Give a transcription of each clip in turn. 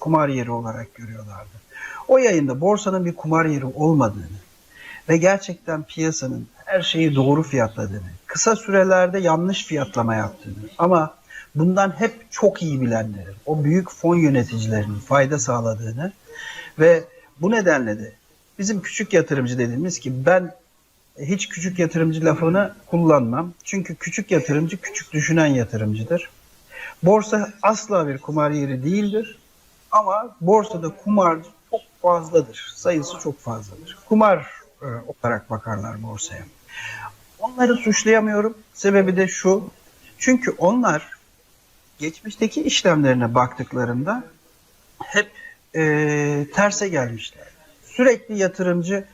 kumar yeri olarak görüyorlardı. O yayında borsanın bir kumar yeri olmadığını ve gerçekten piyasanın her şeyi doğru fiyatladığını, kısa sürelerde yanlış fiyatlama yaptığını ama bundan hep çok iyi bilenlerin, o büyük fon yöneticilerinin fayda sağladığını ve bu nedenle de bizim küçük yatırımcı dediğimiz ki ben hiç küçük yatırımcı lafını kullanmam. Çünkü küçük yatırımcı küçük düşünen yatırımcıdır. Borsa asla bir kumar yeri değildir. Ama borsada kumar çok fazladır. Sayısı çok fazladır. Kumar e, olarak bakarlar borsaya. Onları suçlayamıyorum. Sebebi de şu. Çünkü onlar geçmişteki işlemlerine baktıklarında hep e, terse gelmişler. Sürekli yatırımcı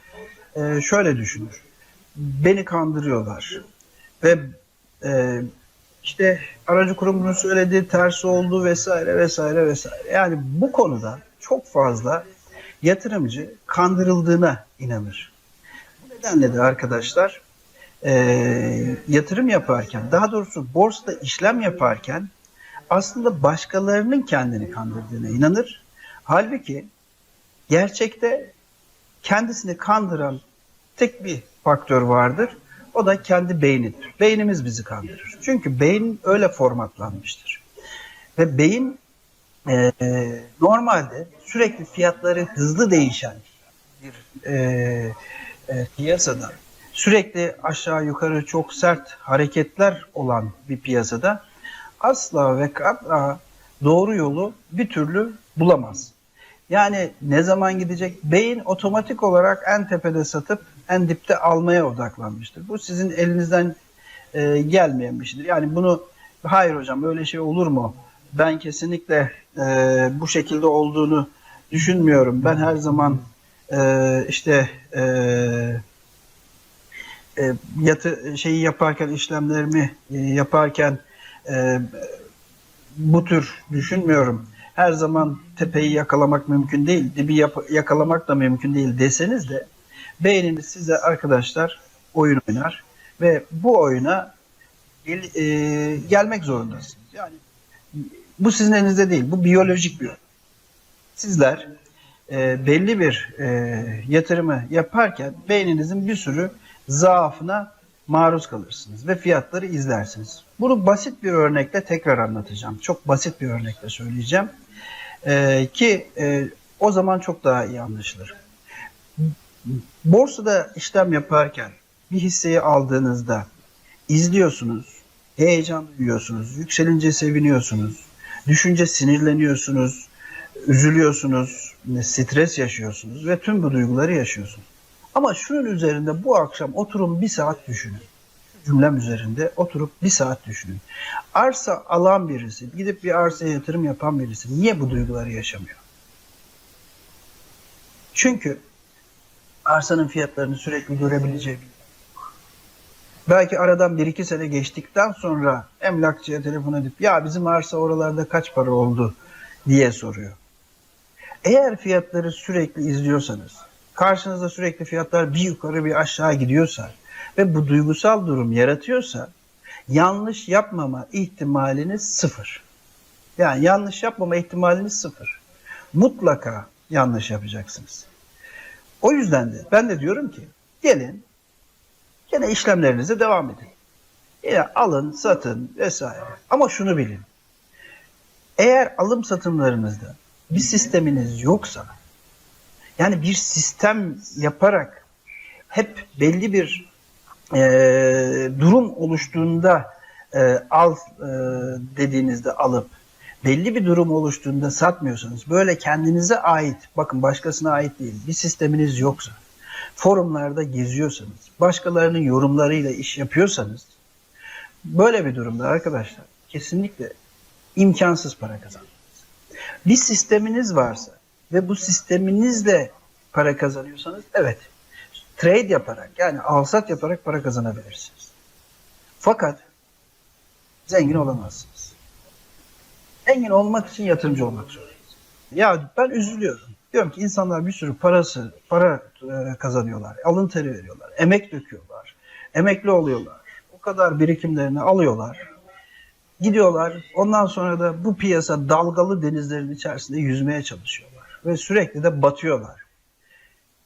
e, şöyle düşünür. Beni kandırıyorlar. Ve e, işte aracı kurumunun söylediği tersi oldu vesaire vesaire vesaire. Yani bu konuda çok fazla yatırımcı kandırıldığına inanır. Bu nedenle de arkadaşlar e, yatırım yaparken daha doğrusu borsada işlem yaparken aslında başkalarının kendini kandırdığına inanır. Halbuki gerçekte kendisini kandıran tek bir faktör vardır. O da kendi beynidir. Beynimiz bizi kandırır. Çünkü beyin öyle formatlanmıştır. Ve beyin e, normalde sürekli fiyatları hızlı değişen bir e, e, piyasada sürekli aşağı yukarı çok sert hareketler olan bir piyasada asla ve kata doğru yolu bir türlü bulamaz. Yani ne zaman gidecek? Beyin otomatik olarak en tepede satıp en dipte almaya odaklanmıştır. Bu sizin elinizden e, gelmeyen bir şeydir. Yani bunu hayır hocam öyle şey olur mu? Ben kesinlikle e, bu şekilde olduğunu düşünmüyorum. Ben her zaman e, işte e, e, yatı şeyi yaparken işlemlerimi e, yaparken e, bu tür düşünmüyorum. Her zaman tepeyi yakalamak mümkün değil, dibi yakalamak da mümkün değil deseniz de beyniniz size arkadaşlar oyun oynar ve bu oyuna gel- e, gelmek zorundasınız. Yani bu sizin elinizde değil, bu biyolojik bir. Sizler e, belli bir e, yatırımı yaparken beyninizin bir sürü zaafına maruz kalırsınız ve fiyatları izlersiniz. Bunu basit bir örnekle tekrar anlatacağım. Çok basit bir örnekle söyleyeceğim. E, ki e, o zaman çok daha iyi anlaşılır. Borsada işlem yaparken bir hisseyi aldığınızda izliyorsunuz, heyecan duyuyorsunuz, yükselince seviniyorsunuz, düşünce sinirleniyorsunuz, üzülüyorsunuz, stres yaşıyorsunuz ve tüm bu duyguları yaşıyorsunuz. Ama şunun üzerinde bu akşam oturun bir saat düşünün. Cümlem üzerinde oturup bir saat düşünün. Arsa alan birisi, gidip bir arsaya yatırım yapan birisi niye bu duyguları yaşamıyor? Çünkü arsanın fiyatlarını sürekli görebileceği bir Belki aradan bir iki sene geçtikten sonra emlakçıya telefon edip ya bizim arsa oralarda kaç para oldu diye soruyor. Eğer fiyatları sürekli izliyorsanız, karşınızda sürekli fiyatlar bir yukarı bir aşağı gidiyorsa ve bu duygusal durum yaratıyorsa yanlış yapmama ihtimaliniz sıfır. Yani yanlış yapmama ihtimaliniz sıfır. Mutlaka yanlış yapacaksınız. O yüzden de ben de diyorum ki gelin Yine işlemlerinize devam edin. Yine alın, satın vesaire. Ama şunu bilin. Eğer alım satımlarınızda bir sisteminiz yoksa, yani bir sistem yaparak hep belli bir e, durum oluştuğunda e, al e, dediğinizde alıp belli bir durum oluştuğunda satmıyorsanız böyle kendinize ait bakın başkasına ait değil bir sisteminiz yoksa forumlarda geziyorsanız, başkalarının yorumlarıyla iş yapıyorsanız böyle bir durumda arkadaşlar kesinlikle imkansız para kazanmanız. Bir sisteminiz varsa ve bu sisteminizle para kazanıyorsanız evet trade yaparak yani alsat yaparak para kazanabilirsiniz. Fakat zengin olamazsınız. Zengin olmak için yatırımcı olmak zorundasınız. Ya ben üzülüyorum. Diyorum ki insanlar bir sürü parası, para e, kazanıyorlar, alın teri veriyorlar, emek döküyorlar, emekli oluyorlar. O kadar birikimlerini alıyorlar. Gidiyorlar. Ondan sonra da bu piyasa dalgalı denizlerin içerisinde yüzmeye çalışıyorlar. Ve sürekli de batıyorlar.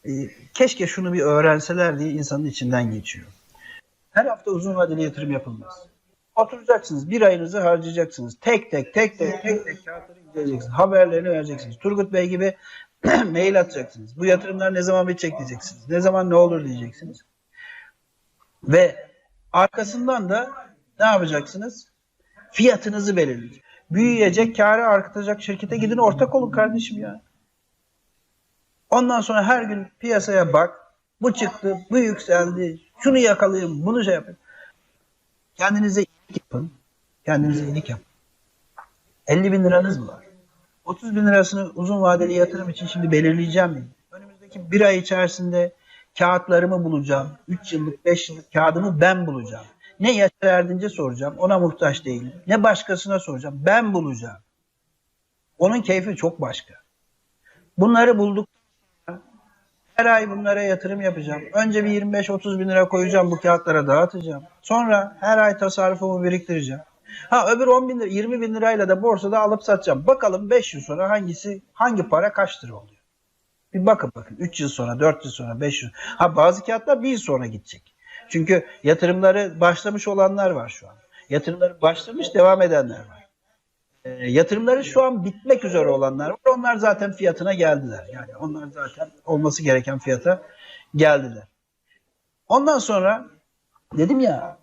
Ee, keşke şunu bir öğrenseler diye insanın içinden geçiyor. Her hafta uzun vadeli yatırım yapılmaz. Oturacaksınız, bir ayınızı harcayacaksınız. Tek tek, tek tek, tek tek kağıtları inceleyeceksiniz. Haberlerini vereceksiniz. Turgut Bey gibi mail atacaksınız. Bu yatırımlar ne zaman bitecek diyeceksiniz. Ne zaman ne olur diyeceksiniz. Ve arkasından da ne yapacaksınız? Fiyatınızı belirleyecek. Büyüyecek, karı artacak şirkete gidin ortak olun kardeşim ya. Ondan sonra her gün piyasaya bak. Bu çıktı, bu yükseldi. Şunu yakalayayım, bunu şey yapın. Kendinize yapın. Kendinize iyilik yapın. 50 bin liranız mı var? 30 bin lirasını uzun vadeli yatırım için şimdi belirleyeceğim mi? Önümüzdeki bir ay içerisinde kağıtlarımı bulacağım. 3 yıllık, 5 yıllık kağıdımı ben bulacağım. Ne Yaşar Erdinç'e soracağım. Ona muhtaç değilim. Ne başkasına soracağım. Ben bulacağım. Onun keyfi çok başka. Bunları bulduk. Her ay bunlara yatırım yapacağım. Önce bir 25-30 bin lira koyacağım bu kağıtlara dağıtacağım. Sonra her ay tasarrufumu biriktireceğim. Ha öbür 10 bin lira, 20 bin lirayla da borsada alıp satacağım. Bakalım 5 yıl sonra hangisi, hangi para kaç lira oluyor? Bir bakın bakın. 3 yıl sonra, 4 yıl sonra, 5 yıl. Ha bazı kağıtlar 1 yıl sonra gidecek. Çünkü yatırımları başlamış olanlar var şu an. Yatırımları başlamış devam edenler var. E, yatırımları şu an bitmek üzere olanlar var. Onlar zaten fiyatına geldiler. Yani onlar zaten olması gereken fiyata geldiler. Ondan sonra dedim ya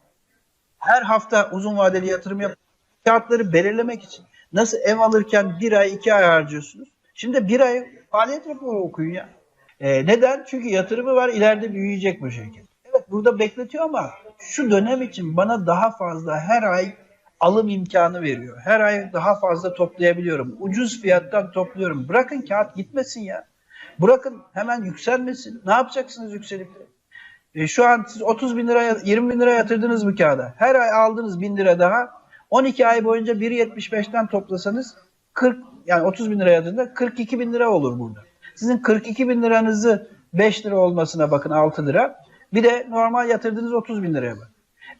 her hafta uzun vadeli yatırım yap kağıtları belirlemek için nasıl ev alırken bir ay iki ay harcıyorsunuz. Şimdi bir ay faaliyet raporu okuyun ya. E, neden? Çünkü yatırımı var ileride büyüyecek bu şirket. Evet burada bekletiyor ama şu dönem için bana daha fazla her ay alım imkanı veriyor. Her ay daha fazla toplayabiliyorum. Ucuz fiyattan topluyorum. Bırakın kağıt gitmesin ya. Bırakın hemen yükselmesin. Ne yapacaksınız yükselip? E, şu an siz 30 bin liraya 20 bin lira yatırdınız bu kağıda. Her ay aldınız bin lira daha. 12 ay boyunca 1.75'ten toplasanız 40 yani 30 bin lira yatırdığında 42 bin lira olur burada. Sizin 42 bin liranızı 5 lira olmasına bakın 6 lira. Bir de normal yatırdığınız 30 bin liraya bak.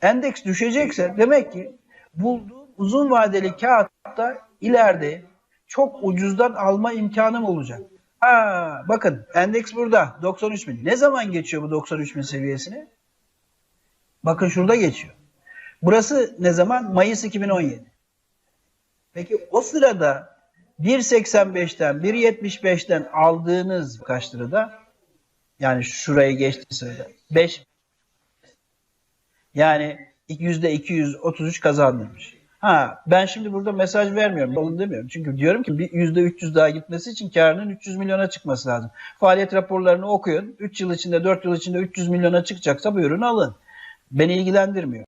Endeks düşecekse demek ki bulduğum uzun vadeli kağıtta ileride çok ucuzdan alma imkanım olacak. Ha, bakın endeks burada 93 bin. Ne zaman geçiyor bu 93 bin seviyesini? Bakın şurada geçiyor. Burası ne zaman? Mayıs 2017. Peki o sırada 1.85'ten 1.75'ten aldığınız kaç lirada? Yani şurayı geçtiği sırada 5 yani 233 kazandırmış. Ha ben şimdi burada mesaj vermiyorum. Alın demiyorum. Çünkü diyorum ki bir yüzde 300 daha gitmesi için karının 300 milyona çıkması lazım. Faaliyet raporlarını okuyun. 3 yıl içinde 4 yıl içinde 300 milyona çıkacaksa buyurun alın. Beni ilgilendirmiyor.